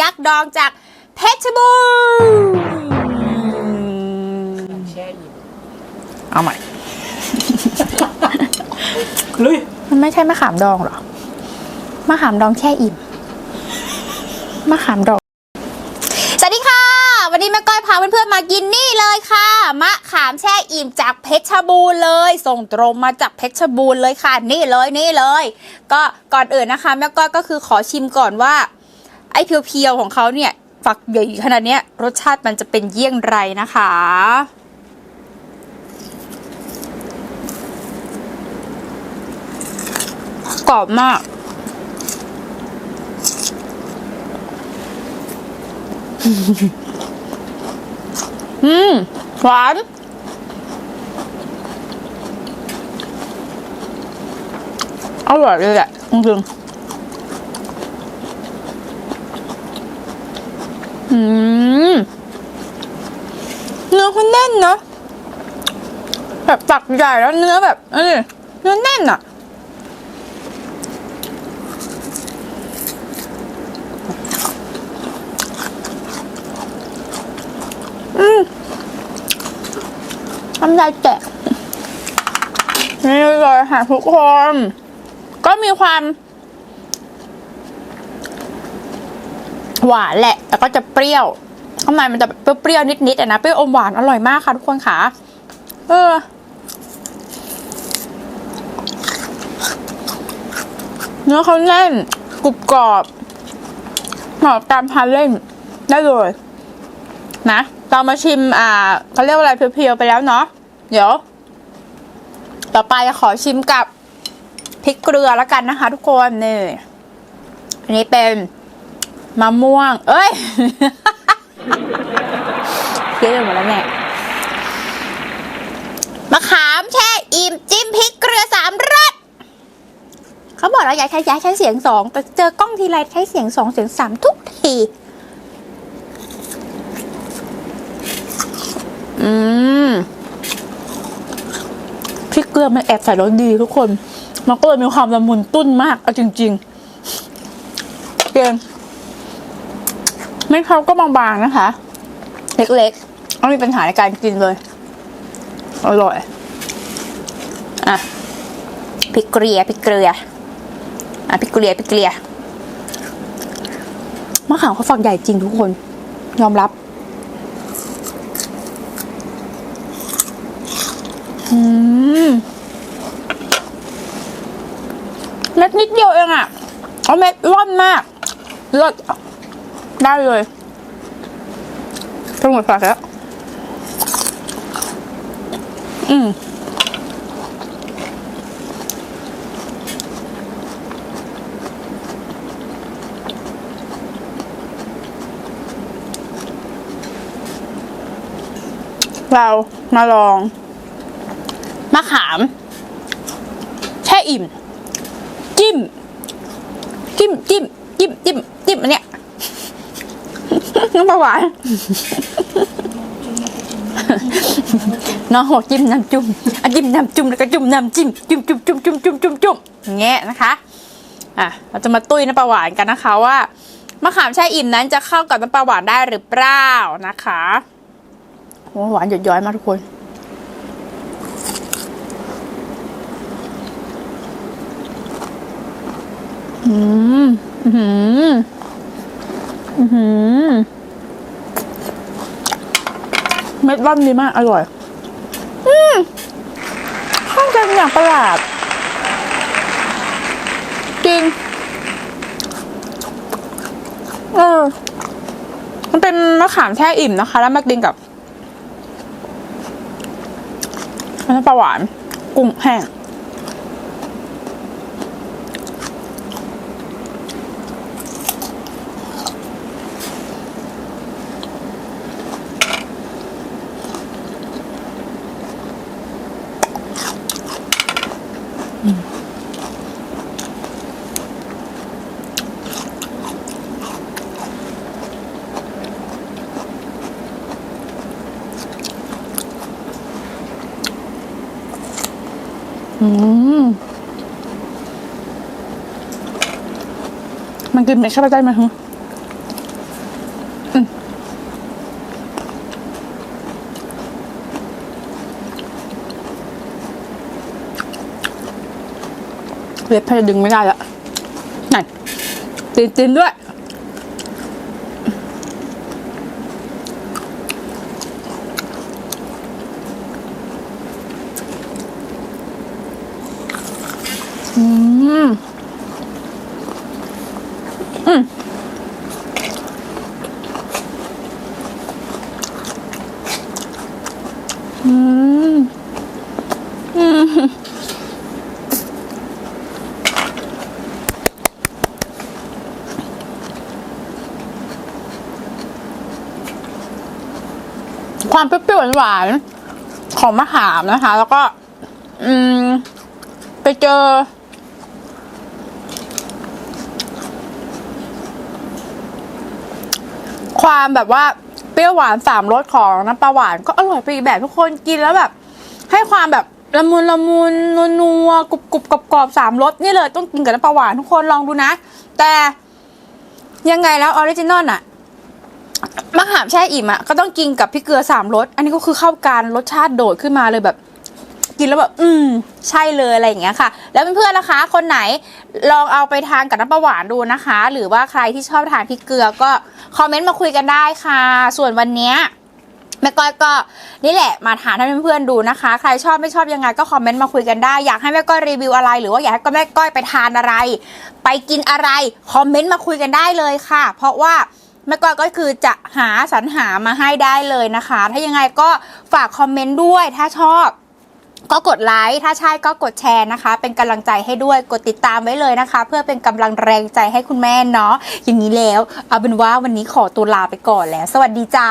ยักษ์ดองจากเพชรบูรณ์แช่อิ่มเอาใหม่ ลุยมันไม่ใช่มะขามดองเหรอ มะขามดองแช่อิ่ม มะขามดอง สวัสดีค่ะ วันนี้แม่ก้อยพาเพื่อนๆมากินนี่เลยค่ะ มะขามแช่อิ่มจากเพชรบูรณ์เลย ส่งตรงมาจากเพชรบูรณ์เลยค่ะ นี่เลยนี่เลย ก็ก่อนอื่นนะคะแม่ก้อยก็คือขอชิมก่อนว่า ไอ้เพียวๆของเขาเนี่ยฝักใหญ่ขนาดนี้รสชาติมันจะเป็นเยี่ยงไรนะคะ กรอบมาก อืม หวานอร่อยเลยแหละจริงๆ อืมเนื้อเขาแน่นเนอะแบบตักใหญ่แล้วเนื้อแบบเอ้เนื้อแน่นอะน้ำลายแตกนี่เลยค่ะทุกคน ก็มีความ หวานแหละ แต่ก็จะเปรี้ยวข้างในมันจะเปรี้ยวๆนิดๆนะเปรี้ยวอมหวานอร่อยมากค่ะทุกคนค่ะ เออเนื้อเขาแน่นกรุบกรอบเหมาะกับการทานเล่นได้เลยนะเรามาชิม อ่าเขาเรียกว่าอะไรเพียวๆไปแล้วเนาะเดี๋ยว ต่อไปจะขอชิมกับพริกเกลือแล้วกันนะคะ ทุกคนนี่อันนี้เป็น มะม่วง เอ้ยเพี้ยนไปหมดแล้วแม่มะขามแช่อิ่มจิ้มพริกเกลือสามรสเขาบอกเราอยากใช้ย้ายใช้เสียงสองแต่เจอกล้องทีไรใช้เสียงสองเสียงสามทุกทีอืมพริกเกลือมันแอบใส่รสดีทุกคน มันก็เลยมีความละมุนตุ้นมากเอาจริง ๆเกม ไม่เขาก็บางๆนะคะ เล็กๆไม่มีปัญหาในการกินเลย อร่อย อะพริกเกลือพริกเกลือ อะพริกเกลือพริกเกลือมะขามเขาฝักใหญ่จริงทุกคน ยอมรับ อืมเม็ดนิดเดียวเองอะเอาเม็ดร่อนมากเลิศ ได้เลยทั้งหมดฝากแล้ว อืมเรามาลองมะขาม แช่อิ่ม จิ้ม จิ้มจิ้มจิ้มจิ้มจิ้มอันเนี้ย น้ำปลาหวานน้องบอกจิ้มน้ำจุ่มอะจิ้มน้ำจุ่มแล้วก็จุ่มน้ำจิ้มจุ่มจุ่มจุ่มจุ่มจุ่มจุ่มจุ่มอย่างเงี้ยนะคะอะเราจะมาตุ้ยน้ำปลาหวานกันนะคะว่ามะขามแช่อิ่มนั้นจะเข้ากับน้ำปลาหวานได้หรือเปล่านะคะโอ้หวานหยดย้อยมากทุกคนอืมอือหื ออือหือเม็ดร่อนดีมาก อร่อย อืมเข้ากันอย่างประหลาด จริง เออ มันเป็นมะขามแช่อิ่มนะคะ แล้วมากินกับน้ำปลาหวาน กุ้งแห้ง มันกินเม็ดเข้าไปได้ไหมฮึ เล็บพจะดึงไม่ได้ละไหนตีนตีนด้วย ความเปรี้ยวหวานของมะขามนะคะ แล้วก็ อืม ไปเจอ ความแบบว่าเปรี้ยวหวานสามรสของน้ำปลาหวานก็อร่อยไปอีกแบบทุกคนกินแล้วแบบ ให้ความแบบละมุนละมุนนัวนัวกรุบกรุบกรอบกรอบสามรสนี่เลยต้องกินกับน้ำปลาหวานทุกคนลองดูนะ แต่ยังไงแล้วออริจินอลอะ มะขามแช่อิ่มอะก็ต้องกินกับพริกเกลือสามรสอันนี้ก็คือเข้ากันรสชาติโดดขึ้นมาเลยแบบกินแล้วแบบอืม ใช่เลยอะไรอย่างเงี้ยค่ะ แล้วเพื่อนๆนะคะ คนไหนลองเอาไปทานกับน้ำปลาหวานดูนะคะ หรือว่าใครที่ชอบทานพริกเกลือก็คอมเมนต์มาคุยกันได้ค่ะ ส่วนวันเนี้ยแม่ก้อยก็นี่แหละมาทานให้เพื่อนๆดูนะคะ ใครชอบไม่ชอบยังไงก็คอมเมนต์มาคุยกันได้ อยากให้แม่ก้อยรีวิวอะไร หรือว่าอยากให้แม่ก้อยไปทานอะไร ไปกินอะไรคอมเมนต์มาคุยกันได้เลยค่ะ เพราะว่า แม่ก้อยก็คือจะหาสรรหามาให้ได้เลยนะคะ ถ้ายังไงก็ฝากคอมเมนต์ด้วยถ้าชอบ ก็กดไลค์ถ้าใช่ก็กดแชร์นะคะ เป็นกำลังใจให้ด้วยกดติดตามไว้เลยนะคะ เพื่อเป็นกำลังแรงใจให้คุณแม่เนาะอย่างนี้แล้วเอาเป็นว่าวันนี้ขอตัวลาไปก่อนแล้ว สวัสดีจ้า